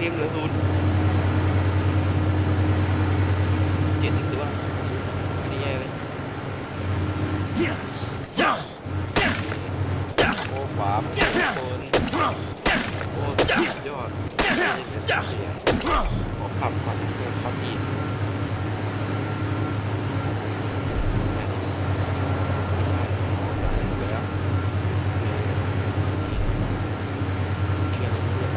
เชี่ยงเหลือศูนย์เจ็ดสิบตัวไม่ได้แย่เลยโอ้ขวาโคนโอ้ยอดโอ้ขับก่อนเพื่อเขาทีแล้วเชื่อเลยเชื่อ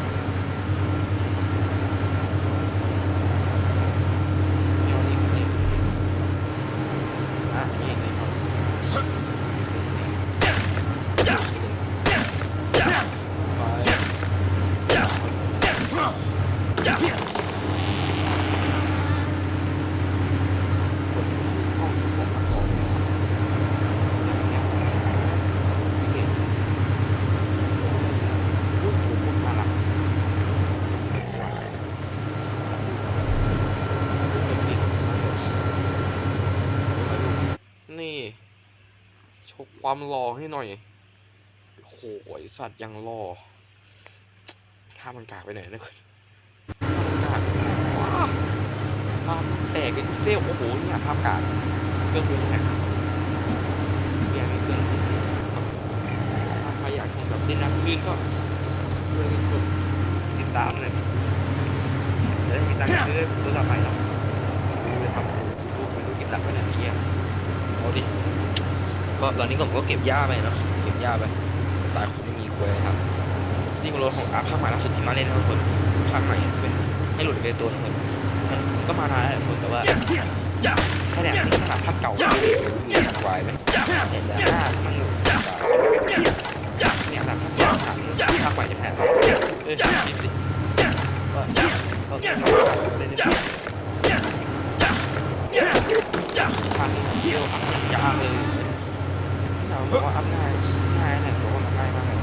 เดี๋ยวนี้นี่อะนี่นี่ครับไป นี่ โชว์ความรอให้หน่อยโอ้โหสัตว์ยังรอถ้ามันกากไปไหนนะคุณกากว้าภาพแตกเป็นเซลโอ้โหเนี่ยภาพกากเครื่องปรุงเนี่ยเปลี่ยนเครื่องถ้าใครอยากชมแบบดินน้ำลื่นก็เพื่อนกดติดตามเลยจะได้มีตังค์ซื้อตัวต่อไปเนาะไปทำรูปไม่รู้เก็บหลักไว้ไหนเที่ย เอาดิก็ตอนนี้ผมก็เก็บหญ้าไปเนาะเก็บหญ้าไปตายคงไม่มีควยครับนี่มันรถของอาร์ภาคใหม่ล่าสุดที่มาเล่นนะครับคนภาคใหม่เป็นให้หลุดไปตัวนึงเลยมันก็มานานแล้วคนแต่ว่าแค่เนี่ยนี่ขนาดภาพเก่าไหวไหมเห็นแล้วหน้ามันเนี่ยขนาดภาพเก่าขนาดภาพใหม่จะแพ้เออคิดสิก็ก็เล่น จับพันเดียวอัพยาเลยเราบอกว่าอัพง่ายง่ายเนี่ยตัวมันง่ายมากเลย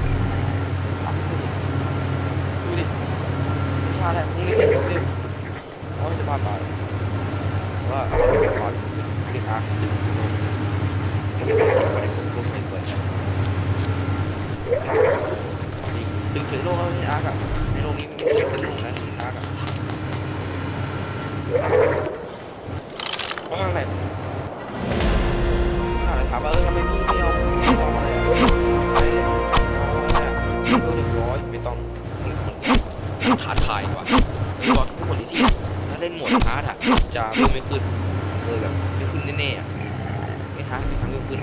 อัพขึ้นดูดิชาแหละนี่ก็เจ็บดิโอ้ยจะพลาดไปว่าก่อนที่ทางดึงดึงลุกไม่เปิดดึงถึงโลกแล้วนี่อาร์กอะในโลกนี้มันเป็นโลกนะอาร์กอะ ท้าทายกว่าคือบทุกคนที่ถ้าเล่นหมดฮาร์ดอะจะไม่ขึ้นเลยแบบไม่ขึ้นแน่ๆอะไม่ฮาร์ดไม่ทำไม่ขึ้น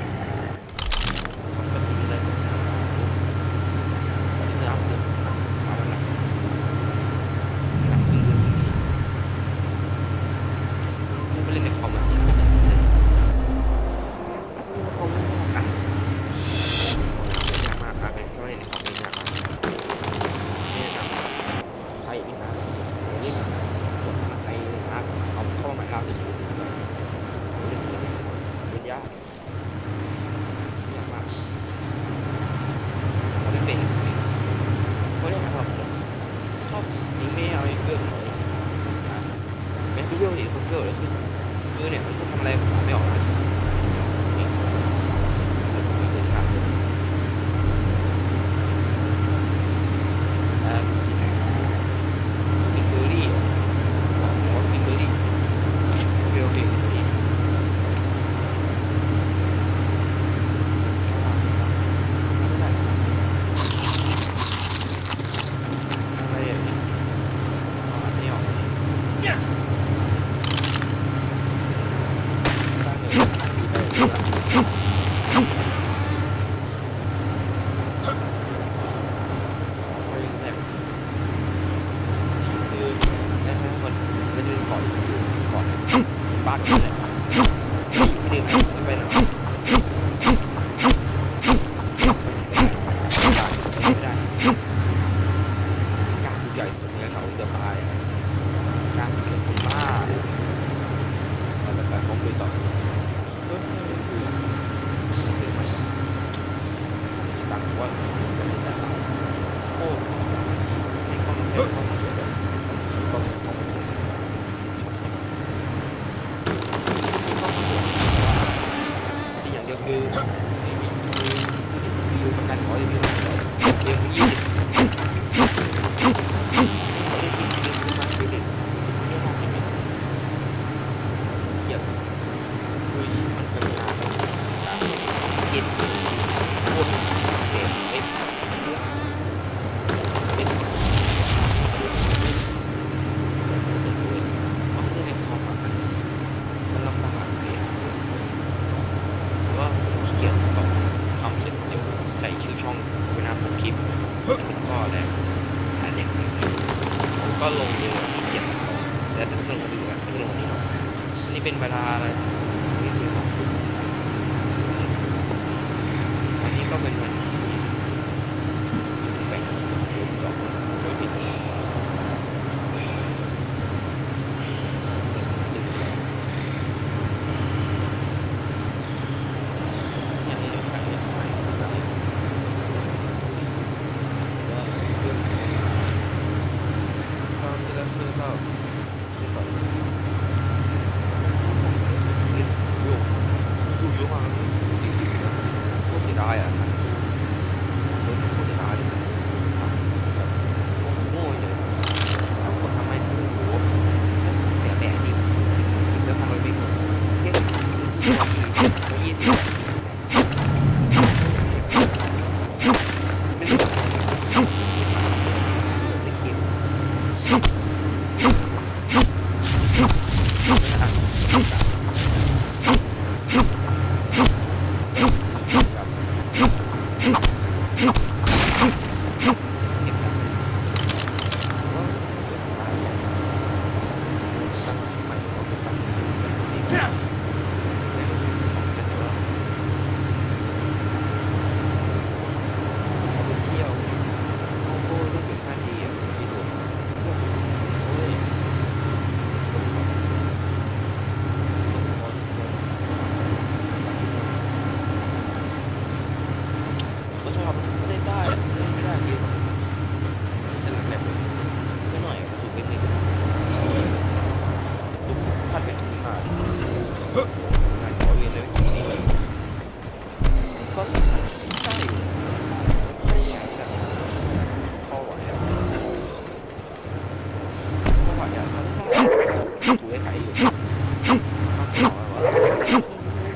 พ่อแล้วอันนี้ก็ลงเรือเก็บแล้วจะลงดูกันลงนี้นี่เป็นเวลาอะไร Hang on.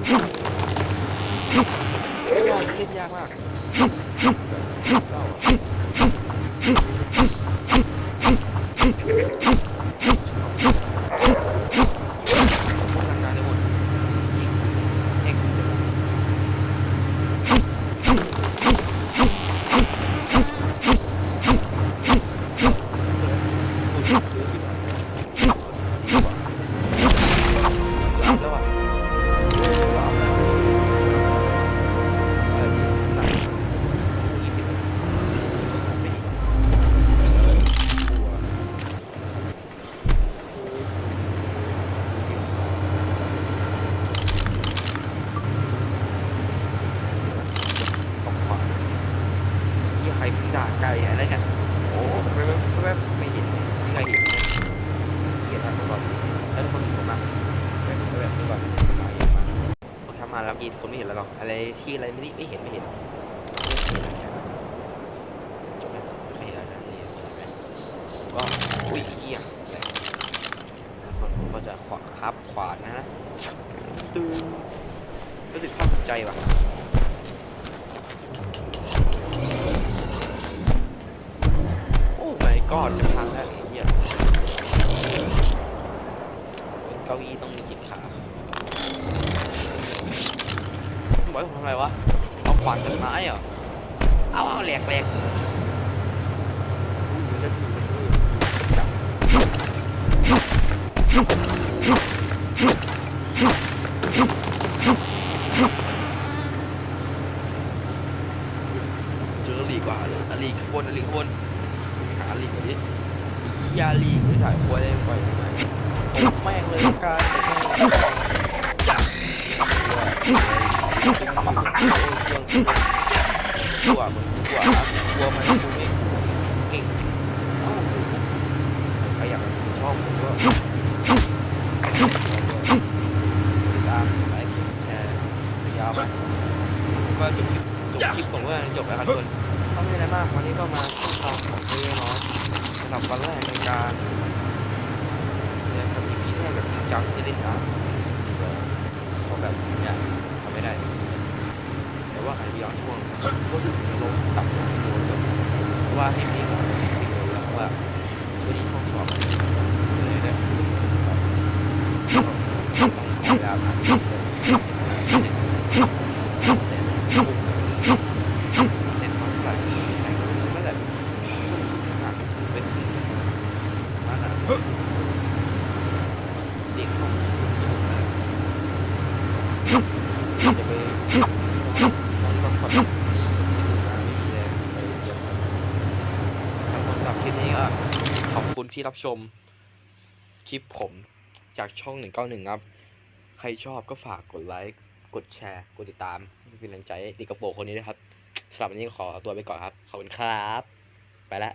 เล่นยากมาก อะไรที่อะไรไม่ไม่เห็นไม่เห็นจบไหมไม่เห็นแล้วนะนี่ก็อุ้ยเหี้ยอะไรคนก็จะขวาครับขวานะฮะตึงรู้สึกภาคภูมิใจว่ะโอ้ my god จะพังแล้วเหี้ยเก้าอี้ต้อง มีจิบขาบอยผมทำอะไรวะเอาขวานจากไม้เหรอเอาเอาแหลกแหลกอยู่จอยู่จะอยู่จับเจอลีกว่าเลยอลีกข้างบนอลีกข้างบนหาลิงดิยาลีไม่ถ่ายควายได้ปล่อยไงตบแม่งเลยละการ ครอยากชอบผมก็ติดตามไลค์แชร์ยาวไปก็จบคลิปจบคลิปผมก็จบแล้วครับทุกคนก็ไม่มีอะไรมากวันนี้ก็มาขึ้นตามของเพื่อนเนาะสำหรับวันแรกในการเรียนกับ EP แรกแบบจริงจังจะได้นะขอแบบเนี่ยทำไม่ได้ แต่ว่าหายไปย้อนช่วงก็ถึงจะลงตับลงโดนแบบเพราะว่าให้พี่ก่อนพี่โดนแล้วว่าวันนี้ช่วงสอบเลยได้ต้องขอเวลาผ่านไปเรื่อยๆเล่นของใส่ใส่ก็แบบเป็น นั่นน่ะเด็กของจะไปตอนต้องคนไปเยี่ยมทั้งหมดสำหรับคลิปนี้ก็ขอบคุณ ที่รับชมคลิปผมจากช่อง 191 ครับ ใครชอบก็ฝากกดไลค์ กดแชร์ กดติดตามเป็นกำลังใจให้ด็กกระโปรงคนนี้ด้วยครับสำหรับวันนี้ขอตัวไปก่อนครับ ขอบคุณครับ ไปแล้ว